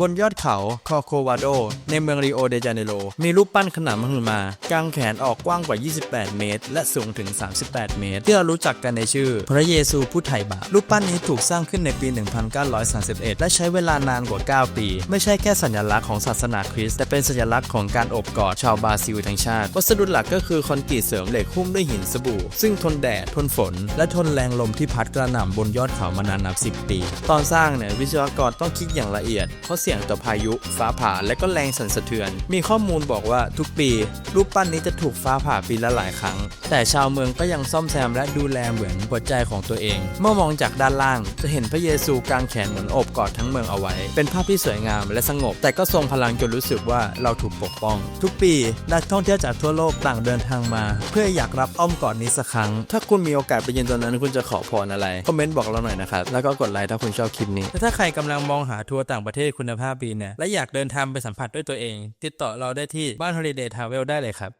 บนยอดเขาคอโควาโด ในเมืองริโอเดจาเนโรมีรูปปั้นขนาดมหึมากางแขนออกกว้างกว่า 28 เมตร และสูงถึง 38 เมตร ที่เรารู้จักกันในชื่อ พระเยซูผู้ไถ่บาปรูปปั้นนี้ถูกสร้างขึ้นในปี 1931 และใช้เวลานานกว่า 9 ปี ไม่ใช่แค่สัญลักษณ์ของศาสนาคริสต์แต่เป็นสัญลักษณ์ของการอบกอดชาวบราซิลทั้งชาติ วัสดุหลักก็คือคอนกรีตเสริมเหล็กหุ้มด้วยหินสบู่ ซึ่งทนแดดทนฝน และทนแรงลมที่พัดกระหน่ำบนยอดเขามานานนับ 10 ปี ตอนสร้างเนี่ยวิศวกรต้องคิดอย่างละเอียดเพราะสี่ยงต่อพายุ ฟ้าผ่าและก็แรงสั่นสะเทือน มีข้อมูลบอกว่าทุกปี รูปปั้นนี้จะถูกฟ้าผ่าปีละหลายครั้ง แต่ชาวเมืองก็ยังซ่อมแซมและดูแลเหมือนหัวใจของตัวเอง เมื่อมองจากด้านล่าง จะเห็นพระเยซูกางแขนเหมือนโอบกอดทั้งเมืองเอาไว้ เป็นภาพที่สวยงามและสงบ แต่ก็ทรงพลังจนรู้สึกว่าเราถูกปกป้อง ทุกปีนักท่องเที่ยวจากทั่วโลกต่างเดินทางมา เพื่ออยากรับอ้อมกอดนี้สักครั้ง ถ้าคุณมีโอกาสไปเยือนตอนนั้นคุณจะขอพรอะไรคอมเมนต์บอกเราหน่อยนะครับแล้วก็กดไลค์ถ้าคุณชอบคลิปนี้ถ้าใครกำลังมองหาทัวร์ต่างประเทศคุณภาพดีเนี่ยและอยากเดินทางไปสัมผัสด้วยตัวเอง ติดต่อเราได้ที่บ้าน Holiday Travel ได้เลยครับ